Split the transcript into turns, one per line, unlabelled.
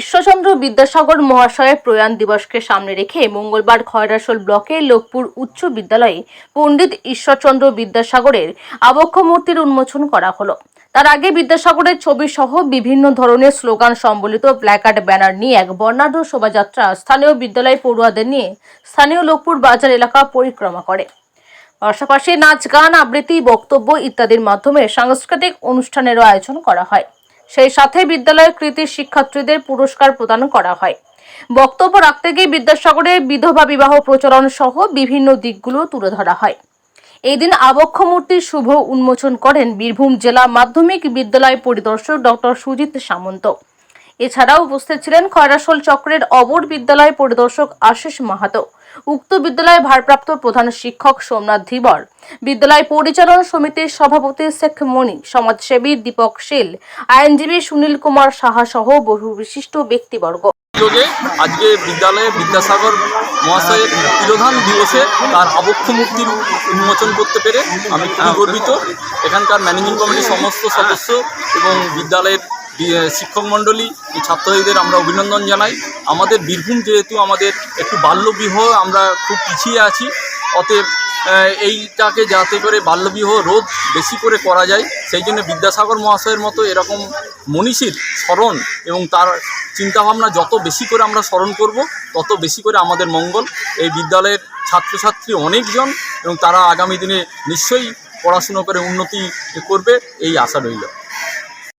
ঈশ্বরচন্দ্র বিদ্যাসাগর মহাশয়ের প্রয়াণ দিবসকে সামনে রেখে মঙ্গলবার খয়রাসোল ব্লকের লোকপুর উচ্চ বিদ্যালয়ে পণ্ডিত ঈশ্বরচন্দ্র বিদ্যাসাগরের আবক্ষ মূর্তির উন্মোচন করা হলো। তার আগে বিদ্যাসাগরের ছবি সহ বিভিন্ন ধরনের স্লোগান সম্বলিত প্ল্যাকার্ড, ব্যানার নিয়ে এক বর্ণাঢ্য শোভাযাত্রা স্থানীয় বিদ্যালয় পড়ুয়াদের নিয়ে স্থানীয় লোকপুর বাজার এলাকা পরিক্রমা করে। পাশাপাশি নাচ, গান, আবৃত্তি, বক্তব্য ইত্যাদির মাধ্যমে সাংস্কৃতিক অনুষ্ঠানেরও আয়োজন করা হয়। সেই সাথে বিদ্যালয়ের কৃতি শিক্ষার্থীদের পুরস্কার প্রদান করা হয়। বক্তব্য রাখতে গিয়ে বিদ্যাসাগরের বিধবা বিবাহ প্রচলন সহ বিভিন্ন দিকগুলো তুলে ধরা হয়। এই দিন আবক্ষ মূর্তির শুভ উন্মোচন করেন বীরভূম জেলা মাধ্যমিক বিদ্যালয় পরিদর্শক ডক্টর সুজিত সামন্ত। এছাড়াও উপস্থিত ছিলেন খয়রাসোল চক্রের অবর বিদ্যালয় পরিদর্শক আশিস মাহাতো। উক্ত বিদ্যালয়ের ভারপ্রাপ্ত প্রধান শিক্ষক সোমনাথ ধীবর, বিদ্যালয় পরিচালন সমিতির সভাপতি শেখ মণি সমাজসেবী দীপক শীল, আইনজীবী সুনীল কুমার সাহা সহ বহু বিশিষ্ট ব্যক্তিবর্গ।
আজকে বিদ্যালয়ে বিদ্যাসাগর মহাশয়ের তিরোধান দিবসে তার আবক্ষ মূর্তির উন্মোচন করতে পেরে আমি খুবই গর্বিত। এখানকার ম্যানেজিং কমিটির সমস্ত সদস্য এবং বিদ্যালয়ের শিক্ষক মণ্ডলী ছাত্রছাত্রীদের আমরা অভিনন্দন জানাই। আমাদের বীরভূম যেহেতু আমাদের একটু বাল্যবিবাহ, আমরা খুব পিছিয়ে আছি। অতএব এইটাকে যাতে করে বাল্যবিবাহ রোধ বেশি করে করা যায়, সেই জন্য বিদ্যাসাগর মহাশয়ের মতো এরকম মনীষীর স্মরণ এবং তার চিন্তাভাবনা যত বেশি করে আমরা স্মরণ করব, তত বেশি করে আমাদের মঙ্গল। এই বিদ্যালয়ের ছাত্রছাত্রী অনেকজন এবং তারা আগামী দিনে নিশ্চয়ই পড়াশুনো করে উন্নতি করবে, এই আশা রইল।